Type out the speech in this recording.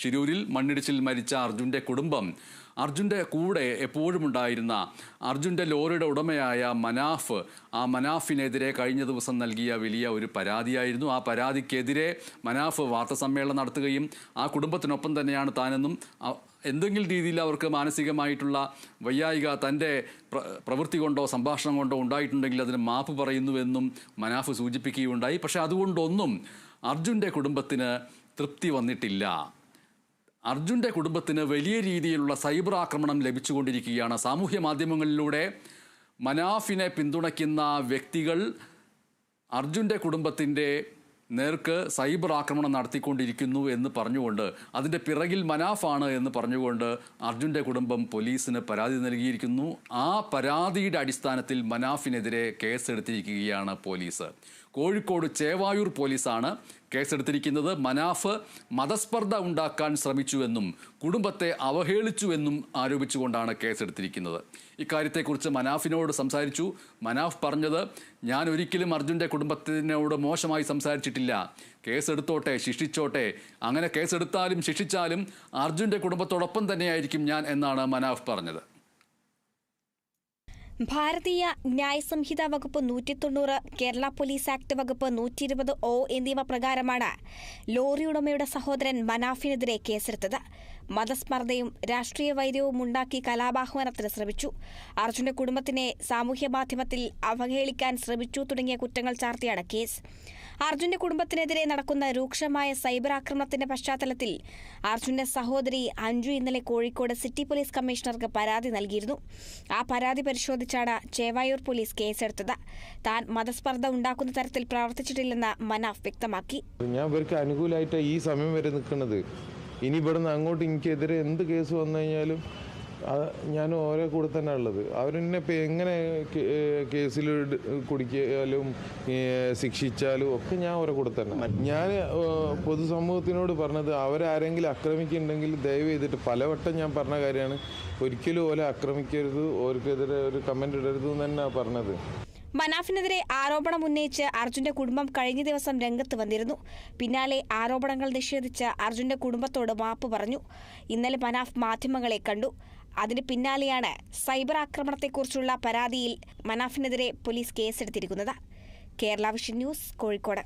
ഷിരൂരിൽ മണ്ണിടിച്ചിൽ മരിച്ച അർജുന്റെ കുടുംബം. അർജുന്റെ കൂടെ എപ്പോഴും ഉണ്ടായിരുന്ന അർജുന്റെ ലോറിയുടെ ഉടമയായ മനാഫ് ആ മനാഫിനെതിരെ കഴിഞ്ഞ ദിവസം നൽകിയ വലിയ ഒരു പരാതിയായിരുന്നു. ആ പരാതിക്കെതിരെ മനാഫ് വാർത്താസമ്മേളനം നടത്തുകയും ആ കുടുംബത്തിനൊപ്പം തന്നെയാണ് താനെന്നും എന്തെങ്കിലും രീതിയിൽ അവർക്ക് മാനസികമായിട്ടുള്ള വയ്യായിക തന്റെ പ്ര പ്രവൃത്തി കൊണ്ടോ സംഭാഷണം കൊണ്ടോ ഉണ്ടായിട്ടുണ്ടെങ്കിൽ അതിന് മാപ്പ് പറയുന്നുവെന്നും മനാഫ് സൂചിപ്പിക്കുകയുണ്ടായി. പക്ഷേ അതുകൊണ്ടൊന്നും അർജുന്റെ കുടുംബത്തിന് തൃപ്തി വന്നിട്ടില്ല. അർജുന്റെ കുടുംബത്തിന് വലിയ രീതിയിലുള്ള സൈബർ ആക്രമണം ലഭിച്ചുകൊണ്ടിരിക്കുകയാണ്. സാമൂഹ്യ മാധ്യമങ്ങളിലൂടെ മനാഫിനെ പിന്തുണയ്ക്കുന്ന വ്യക്തികൾ അർജുന്റെ കുടുംബത്തിന്റെ നേർക്ക് സൈബർ ആക്രമണം നടത്തിക്കൊണ്ടിരിക്കുന്നു എന്ന് പറഞ്ഞുകൊണ്ട് അതിന്റെ പിറകിൽ മനാഫാണ് എന്ന് പറഞ്ഞുകൊണ്ട് അർജുന്റെ കുടുംബം പോലീസിന് പരാതി നൽകിയിരിക്കുന്നു. ആ പരാതിയുടെ അടിസ്ഥാനത്തിൽ മനാഫിനെതിരെ കേസെടുത്തിരിക്കുകയാണ് പോലീസ്. കോഴിക്കോട് ചേവായൂർ പോലീസാണ് കേസെടുത്തിരിക്കുന്നത്. മനാഫ് മതസ്പർദ്ധ ഉണ്ടാക്കാൻ ശ്രമിച്ചുവെന്നും കുടുംബത്തെ അവഹേളിച്ചുവെന്നും ആരോപിച്ചുകൊണ്ടാണ് കേസെടുത്തിരിക്കുന്നത്. ഇക്കാര്യത്തെക്കുറിച്ച് മനാഫിനോട് സംസാരിച്ചു. മനാഫ് പറഞ്ഞത് ഞാൻ ഒരിക്കലും അർജുന്റെ കുടുംബത്തിനോട് മോശമായി സംസാരിച്ചിട്ടില്ല. കേസെടുത്തോട്ടെ ശിക്ഷിച്ചോട്ടെ. അങ്ങനെ കേസെടുത്താലും ശിക്ഷിച്ചാലും അർജുന്റെ കുടുംബത്തോടൊപ്പം തന്നെയായിരിക്കും ഞാൻ എന്നാണ് മനാഫ് പറഞ്ഞത്. ഭാരതീയ ന്യായ സംഹിത വകുപ്പ് നൂറ്റി തൊണ്ണൂറ് കേരള പോലീസ് ആക്ട് വകുപ്പ് നൂറ്റി ഇരുപത് ഒ എന്നിവ പ്രകാരമാണ് ലോറി ഉടമയുടെ സഹോദരൻ മനാഫിനെതിരെ കേസെടുത്തത്. മതസ്മർദ്ദയും രാഷ്ട്രീയ വൈര്യവും ഉണ്ടാക്കി കലാപാഹ്വാനത്തിന് ശ്രമിച്ചു. അർജുന്റെ കുടുംബത്തിനെ സാമൂഹ്യ മാധ്യമത്തിൽ അവഹേളിക്കാൻ ശ്രമിച്ചു തുടങ്ങിയ കുറ്റങ്ങൾ ചാർത്തിയാണ് കേസ്. അർജുന്റെ കുടുംബത്തിനെതിരെ നടക്കുന്ന രൂക്ഷമായ സൈബർ ആക്രമണത്തിന്റെ പശ്ചാത്തലത്തിൽ അർജുന്റെ സഹോദരി അഞ്ജു ഇന്നലെ കോഴിക്കോട് സിറ്റി പോലീസ് കമ്മീഷണർക്ക് പരാതി നൽകിയിരുന്നു. ആ പരാതി പരിശോധിച്ചാണ് ചേവായൂർ പോലീസ് കേസെടുത്തത്. താൻ മതസ്പർദ്ധ ഉണ്ടാക്കുന്ന തരത്തിൽ പ്രവർത്തിച്ചിട്ടില്ലെന്ന് മനാഫ് വ്യക്തമാക്കി. ഞാൻ ഇവർക്ക് അനുകൂലമായിട്ടാണ് ഈ സമയം വരെ നിൽക്കുന്നത് ഇനി ഇവിടുന്ന് അങ്ങോട്ട് എനിക്കെതിരെ എന്ത് കേസ് വന്നു കഴിഞ്ഞാലും അത് ഞാൻ ഓരോ കൂടെ തന്നെ ഉള്ളത്. അവരെന്നെ ഇപ്പം എങ്ങനെ കേസിൽ കുടിക്കാലും ശിക്ഷിച്ചാലും ഒക്കെ ഞാൻ ഓരോ കൂടെ തന്നെ. ഞാൻ പൊതുസമൂഹത്തിനോട് പറഞ്ഞത് അവരാരെങ്കിലും ആക്രമിക്കുന്നുണ്ടെങ്കിൽ ദയവ് ചെയ്തിട്ട് പലവട്ടം ഞാൻ പറഞ്ഞ കാര്യമാണ്. ഒരിക്കലും ഓലെ ആക്രമിക്കരുത് ഓർക്കെതിരെ ഒരു കമന്റ് ഇടരുത് എന്ന് തന്നെയാണ് പറഞ്ഞത്. മനാഫിനെതിരെ ആരോപണം ഉന്നയിച്ച് അർജുന്റെ കുടുംബം കഴിഞ്ഞ ദിവസം രംഗത്ത് വന്നിരുന്നു. പിന്നാലെ ആരോപണങ്ങൾ നിഷേധിച്ച് അർജുന്റെ കുടുംബത്തോട് മാപ്പ് പറഞ്ഞു. ഇന്നലെ മനാഫ് മാധ്യമങ്ങളെ കണ്ടു. അതിന് പിന്നാലെയാണ് സൈബർ ആക്രമണത്തെക്കുറിച്ചുള്ള പരാതിയിൽ മനാഫിനെതിരെ പോലീസ് കേസെടുത്തിരിക്കുന്നത്. Kerala vision news Kozhikode.